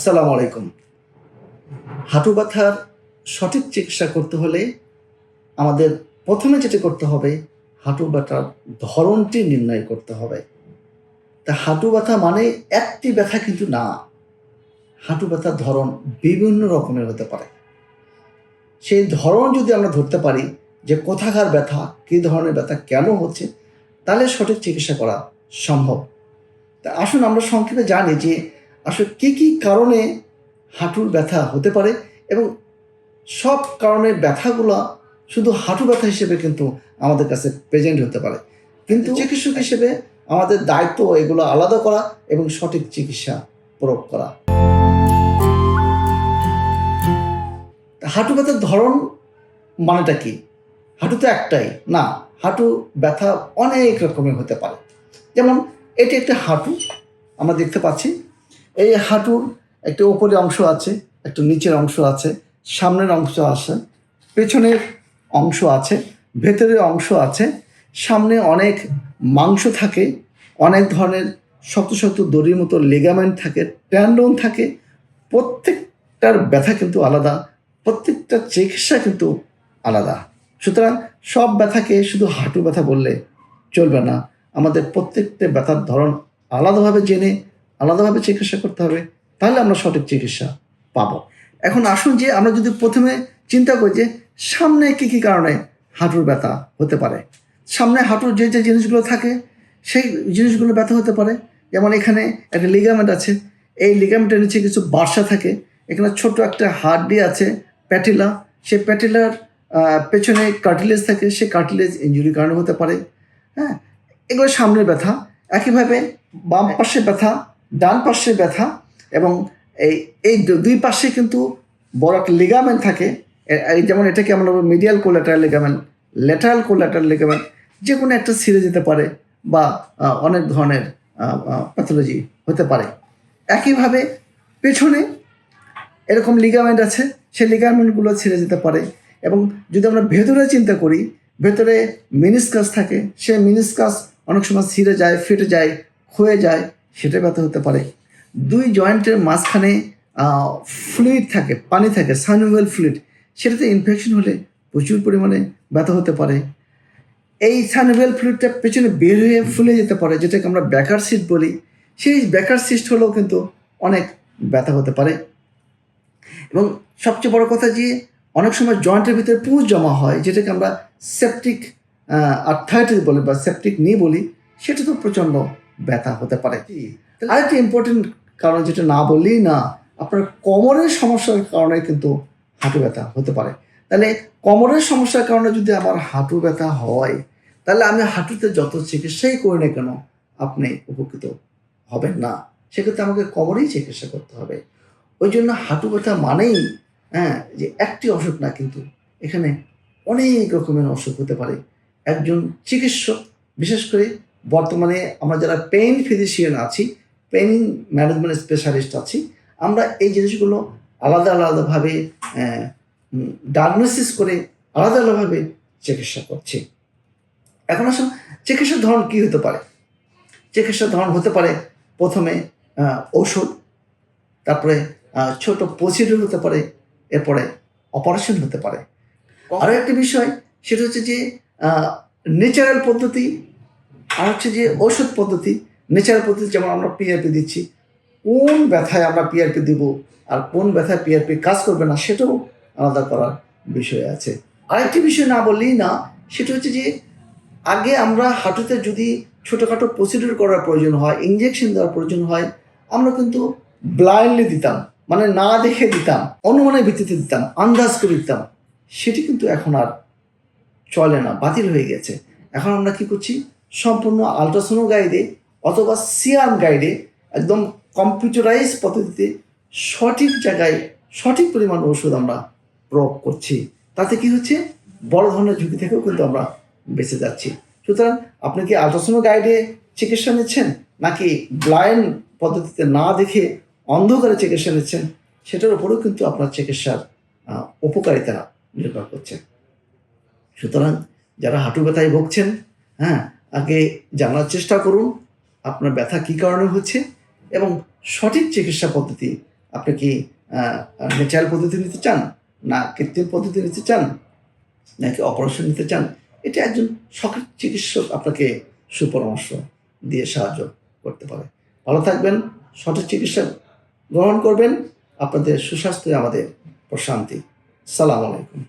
আসসালামু আলাইকুম। হাঁটু ব্যথার সঠিক চিকিৎসা করতে হলে আমাদের প্রথমে যেটা করতে হবে, হাঁটু ব্যথার ধরনটি নির্ণয় করতে হবে। তা হাঁটু ব্যথা মানে একটি ব্যথা কিন্তু না। হাঁটু ব্যথার ধরন বিভিন্ন রকমের হতে পারে। সেই ধরন যদি আমরা ধরতে পারি যে কোথাকার ব্যথা, কী ধরনের ব্যথা, কেন হচ্ছে, তাহলে সঠিক চিকিৎসা করা সম্ভব। তা আসুন আমরা সংক্ষেপে জানি যে আসলে কী কী কারণে হাঁটুর ব্যথা হতে পারে এবং সব কারণের ব্যথাগুলো শুধু হাঁটু ব্যথা হিসেবে কিন্তু আমাদের কাছে প্রেজেন্ট হতে পারে। কিন্তু চিকিৎসক হিসেবে আমাদের দায়িত্ব এগুলো আলাদা করা এবং সঠিক চিকিৎসা প্রয়োগ করা। হাঁটু ব্যথার ধরন মানেটা কি? হাঁটু তো একটাই না হাঁটু ব্যথা অনেক রকমের হতে পারে। যেমন এটি একটা হাঁটু আমরা দেখতে পাচ্ছি এই হাঁটুর একটা উপরের অংশ আছে, একটা নিচের অংশ আছে, সামনের অংশ আছে, পেছনের অংশ আছে, ভেতরের অংশ আছে, সামনে অনেক মাংস থাকে, অনেক ধরনের শক্ত শক্ত দড়ির মতো লেগামেন্ট থাকে ট্যান্ডন থাকে, প্রত্যেকটার ব্যথা কিন্তু আলাদা, প্রত্যেকটা চিকিৎসা কিন্তু আলাদা। সুতরাং সব ব্যথাকে শুধু হাঁটু ব্যথা বললে চলবে না, আমাদের প্রত্যেকটা ব্যথার ধরন আলাদাভাবে জেনে আলাদাভাবে চিকিৎসা করতে হবে, তাহলে আমরা সঠিক চিকিৎসা পাবো। এখন আসুন যে আমরা যদি প্রথমে চিন্তা করি যে সামনে কী কী কারণে হাঁটুর ব্যথা হতে পারে। সামনে হাঁটুর যে যে জিনিসগুলো থাকে, সেই জিনিসগুলো ব্যথা হতে পারে। যেমন এখানে একটা লিগামেন্ট আছে, এই লিগামেন্টের নিচে কিছু বার্সা থাকে। এখানে ছোট একটা হাড্ডি আছে প্যাটিলা সেই প্যাটিলার পেছনে কার্টিলেজ থাকে, সেই কার্টিলেজ ইঞ্জুরির কারণে হতে পারে। হ্যাঁ এগুলো সামনের ব্যথা। একইভাবে বাম পাশে ব্যথা ডান পাশে ব্যথা এবং এই এই দুই পাশে কিন্তু বড় একটা লিগামেন্ট থাকে। এই যেমন এটাকে আমরা medial collateral ligament lateral collateral ligament যে কোনো একটা ছিঁড়ে যেতে পারে বা অনেক ধরনের প্যাথোলজি হতে পারে। একইভাবে পেছনে এরকম লিগামেন্ট আছে, সেই লিগামেন্টগুলো ছিঁড়ে যেতে পারে এবং যদি আমরা ভেতরে চিন্তা করি, ভেতরে মিনিসকাস থাকে, সে মিনিসকাস অনেক সময় ছিঁড়ে যায়, ফেটে যায়, ক্ষয়ে যায় সেটা ব্যথা হতে পারে। দুই জয়েন্টের মাঝখানে ফ্লুইড থাকে, পানি থাকে সাইনোভেল ফ্লুইড সেটাতে ইনফেকশন হলে প্রচুর পরিমাণে ব্যথা হতে পারে। এই সাইনোভেল ফ্লুইডটা পেছনে বের হয়ে ফুলে যেতে পারে, যেটাকে আমরা ব্যাকার সিট বলি। সেই ব্যাকার সিস্ট হলেও কিন্তু অনেক ব্যথা হতে পারে। এবং সবচেয়ে বড় কথা যে, অনেক সময় জয়েন্টের ভিতরে পুঁজ জমা হয়, যেটাকে আমরা সেপটিক আর্থাইটিস বলি বা সেপটিক নি বলি, সেটা তো প্রচণ্ড ব্যথা হতে পারে। কি আরেকটি ইম্পর্টেন্ট কারণ যেটা না বললেই না আপনার কোমরের সমস্যার কারণে কিন্তু হাঁটু ব্যথা হতে পারে। তাহলে কোমরের সমস্যার কারণে যদি আমার হাঁটু ব্যথা হয় তাহলে আমি হাঁটুতে যত চিকিৎসাই করি না কেন আপনি উপকৃত হবেন না। সেক্ষেত্রে আমাকে কোমরেই চিকিৎসা করতে হবে। ওই জন্য হাঁটু ব্যথা মানেই হ্যাঁ যে একটি অসুখ না কিন্তু এখানে অনেক রকমের অসুখ হতে পারে। একজন চিকিৎসক বিশেষ করে বর্তমানে আমরা যারা পেইন ফিজিশিয়ান আছি পেইন ম্যানেজমেন্ট স্পেশালিস্ট আছি, আমরা এই জিনিসগুলো আলাদা আলাদাভাবে ডায়াগনোসিস করে আলাদা আলাদাভাবে চিকিৎসা করছি। এখন আসুন, চিকিৎসার ধরন কী হতে পারে? চিকিৎসার ধরন হতে পারে প্রথমে ঔষধ তারপরে ছোট প্রসিডিউর হতে পারে, এরপরে অপারেশন হতে পারে। আরও একটি বিষয়, সেটা হচ্ছে যে নেচারাল পদ্ধতি আর হচ্ছে যে ঔষধ পদ্ধতি নেচারাল পদ্ধতি যেমন আমরা পিআরপি দিচ্ছি, কোন ব্যথায় আমরা পিআরপি দিব আর কোন ব্যথায় পিআরপি কাজ করবে না সেটাও আলাদা করার বিষয় আছে। আরেকটি বিষয় না বললেই না, সেটা হচ্ছে যে আগে আমরা হাঁটুতে যদি ছোটোখাটো প্রসিডিউর করার প্রয়োজন হয় ইঞ্জেকশন দেওয়ার প্রয়োজন হয়, আমরা কিন্তু ব্লাইন্ডলি দিতাম মানে না দেখে দিতাম, অনুমানের ভিত্তিতে দিতাম, আন্দাজ করে দিতাম। সেটি কিন্তু এখন আর চলে না, বাতিল হয়ে গেছে। এখন আমরা কি করছি? সম্পূর্ণ আলট্রাসোনো গাইডে অথবা সিয়াম গাইডে একদম কম্পিউটারাইজ পদ্ধতিতে সঠিক জায়গায় সঠিক পরিমাণ ওষুধ আমরা প্রয়োগ করছি। তাতে কি হচ্ছে? বড় ধরনের ঝুঁকি থেকেও কিন্তু আমরা বেঁচে যাচ্ছি। সুতরাং আপনি কি আলট্রাসোনো গাইডে চিকিৎসা নিচ্ছেন? নাকি ব্লাইন্ড পদ্ধতিতে না দেখে অন্ধকারে চিকিৎসা নিচ্ছেন? সেটার উপরেও কিন্তু আপনার চিকিৎসার উপকারিতা নির্ভর করছে। সুতরাং যারা হাঁটু ব্যথায় ভুগছেন হ্যাঁ আগে জানার চেষ্টা করুন আপনার ব্যথা কী কারণে হচ্ছে এবং সঠিক চিকিৎসা পদ্ধতি, আপনি কি ন্যাচারাল পদ্ধতি নিতে চান না কৃত্রিম পদ্ধতি নিতে চান নাকি অপারেশন নিতে চান? এটা একজন সঠিক চিকিৎসক আপনাকে সুপরামর্শ দিয়ে সাহায্য করতে পারে। ভালো থাকবেন, সঠিক চিকিৎসা গ্রহণ করবেন, আপনাদের সুস্বাস্থ্য আমাদের প্রশান্তি। সালাম আলাইকুম।